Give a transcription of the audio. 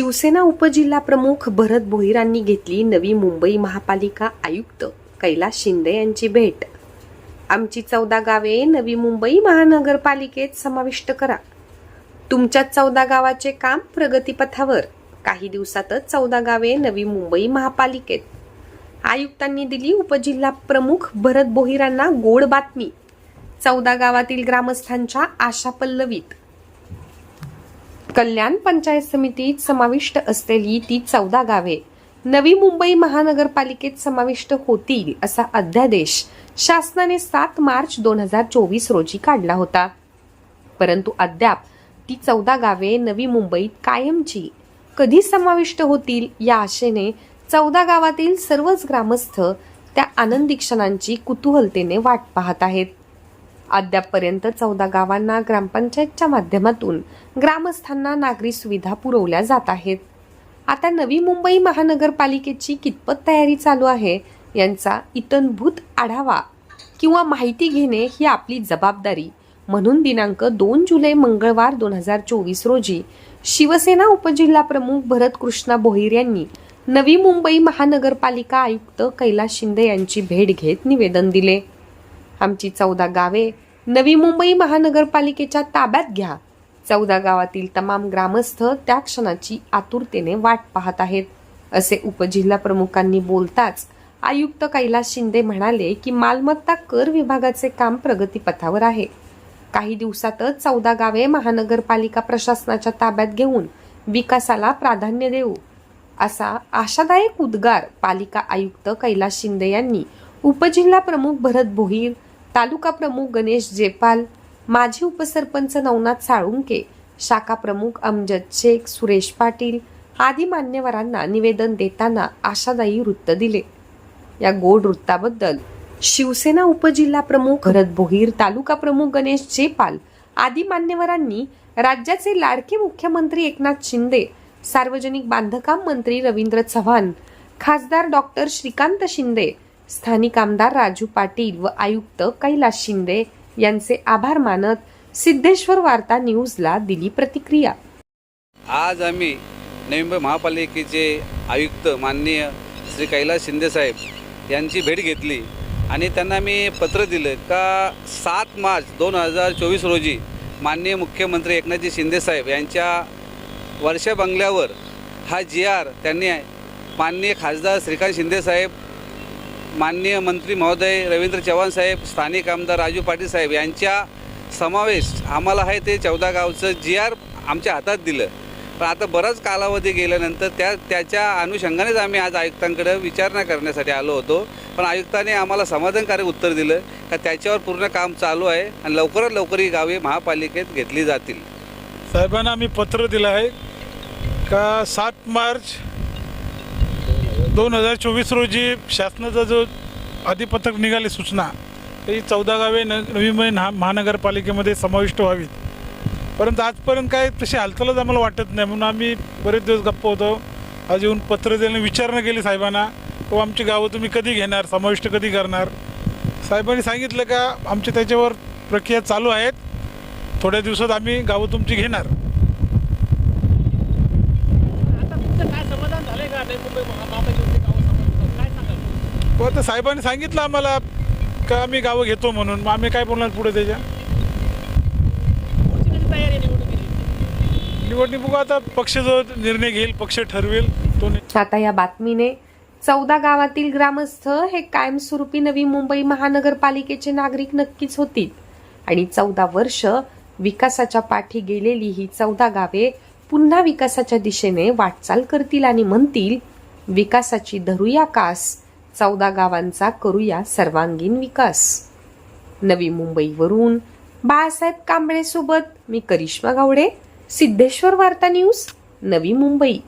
शिवसेना उपजिल्हा प्रमुख भरत भोईरांनी घेतली नवी मुंबई महापालिका आयुक्त कैलास शिंदे यांची भेट. आमची चौदा गावे नवी मुंबई महानगरपालिकेत समाविष्ट करा. तुमच्या चौदा गावाचे काम प्रगतीपथावर. काही दिवसातच चौदा गावे नवी मुंबई महापालिकेत. आयुक्तांनी दिली उपजिल्हा प्रमुख भरत बोहिरांना गोड बातमी. चौदा गावातील ग्रामस्थांच्या आशा पल्लवीत. कल्याण पंचायत समितीत समाविष्ट असलेली ती चौदा गावे. नवी मुंबई महानगरपालिकेत समाविष्ट होतील असा अध्यादेश शासनाने सात मार्च दोन हजार चोवीस रोजी काढला होता. परंतु अद्याप ती चौदा गावे नवी मुंबईत कायमची. कधी समाविष्ट होतील या आशेने चौदा गावातील सर्वच ग्रामस्थ त्या आनंदी क्षणांची कुतूहलतेने वाट पाहत आहेत. अद्यापपर्यंत चौदा गावांना ग्रामपंचायतच्या माध्यमातून ग्रामस्थांना नागरी सुविधा पुरवल्या जात आहेत. आता नवी मुंबई महानगरपालिकेची कितपत तयारी चालू आहे यांचा इतनभूत आढावा किंवा माहिती घेणे ही आपली जबाबदारी. म्हणून दिनांक दोन जुलै मंगळवार दोन हजार चोवीस रोजी शिवसेना उपजिल्हा प्रमुख भरत कृष्णा भोईर यांनी नवी मुंबई महानगरपालिका आयुक्त कैलास शिंदे यांची भेट घेत निवेदन दिले. आमची चौदा गावे नवी मुंबई महानगरपालिकेच्या ताब्यात घ्या. चौदा गावातील तमाम ग्रामस्थ त्या क्षणाची आतुरतेने वाट पाहत आहेत. असे उपजिल्हा प्रमुखांनी बोलताच आयुक्त कैलास शिंदे म्हणाले की मालमत्ता कर विभागाचे काम प्रगतीपथावर आहे. काही दिवसातच चौदा गावे महानगरपालिका प्रशासनाच्या ताब्यात घेऊन विकासाला प्राधान्य देऊ. असा आशादायक उद्गार पालिका आयुक्त कैलास शिंदे यांनी उपजिल्हा प्रमुख भरत भोईर तालुका प्रमुख गणेश जेपाल माजी उपसरपंच नवनाथ साळुंके शाखा प्रमुख अमजद शेख सुरेश पाटील आदी मान्यवरांना निवेदन देताना आशादायी वृत्त दिले. या गोड वृत्ताबद्दल शिवसेना उपजिल्हा प्रमुख भरत भोईर तालुका प्रमुख गणेश जेपाल आदी मान्यवरांनी राज्याचे लाडके मुख्यमंत्री एकनाथ शिंदे सार्वजनिक बांधकाम मंत्री रवींद्र चव्हाण खासदार डॉक्टर श्रीकांत शिंदे स्थानिक आमदार राजू पाटील व आयुक्त कैलास शिंदे यांचे आभार मानत सिद्धेश्वर वार्ता न्यूजला दिली प्रतिक्रिया. आज आम्ही नवी मुंबई महापालिकेचे आयुक्त माननीय श्री कैलास शिंदेसाहेब यांची भेट घेतली आणि त्यांना मी पत्र दिलं का सात मार्च दोन हजार चोवीस रोजी माननीय मुख्यमंत्री एकनाथजी शिंदेसाहेब यांच्या वर्षा बंगल्यावर हा जी आर त्यांनी माननीय खासदार श्रीकांत शिंदेसाहेब माननीय मंत्री महोदय रवींद्र चव्हाण साहेब स्थानिक आमदार राजू पाटील साहेब यांच्या समावेश आम्हाला आहे ते चौदा गावचं जी आर आमच्या हातात दिलं. पण आता बराच कालावधी गेल्यानंतर त्या त्याच्या अनुषंगानेच आम्ही आज आयुक्तांकडे विचारणा करण्यासाठी आलो होतो. पण आयुक्ताने आम्हाला समाधानकारक उत्तर दिलं का त्याच्यावर पूर्ण काम चालू आहे आणि लवकरात लवकर ही गावे महापालिकेत घेतली जातील. साहेबांना आम्ही पत्र दिलं आहे का सात मार्च दोन हजार चोवीस रोजी शासनाचा जो अधिपत्रक निघाली सूचना ही चौदा गावे न नवी मुंबई महानगरपालिकेमध्ये समाविष्ट व्हावीत. परंतु आजपर्यंत काय तशी हालचालच आम्हाला वाटत नाही. म्हणून आम्ही बरेच दिवस गप्प होतो. आज येऊन पत्र दिलं विचारणा केली साहेबांना. तो आमची गावं तुम्ही कधी घेणार? समाविष्ट कधी करणार? साहेबांनी सांगितलं का आमच्या त्याच्यावर प्रक्रिया चालू आहेत. थोड्या दिवसात आम्ही गावं तुमची घेणार आता तुमचं काय समाधान मुंबई महापालिकेचे साहेबांनी सांगितलं आम्हाला का आम्ही गावं घेतो म्हणून. मग आम्ही काय बोलणार पुढे त्याच्या? निवडणूक आता पक्ष जो निर्णय घेईल पक्ष ठरवेल तो आता या बातमीने चौदा गावातील ग्रामस्थ हे कायमस्वरूपी नवी मुंबई महानगरपालिकेचे नागरिक नक्कीच होतील. आणि चौदा वर्ष विकासाच्या पाठी गेलेली ही चौदा गावे पुन्हा विकासाच्या दिशेने वाटचाल करतील आणि म्हणतील विकासाची धरूया कास चौदा गावांचा करूया सर्वांगीण विकास. नवी मुंबईवरून बाळासाहेब कांबळे सोबत मी करिश्मा गावडे सिद्धेश्वर वार्ता न्यूज नवी मुंबई.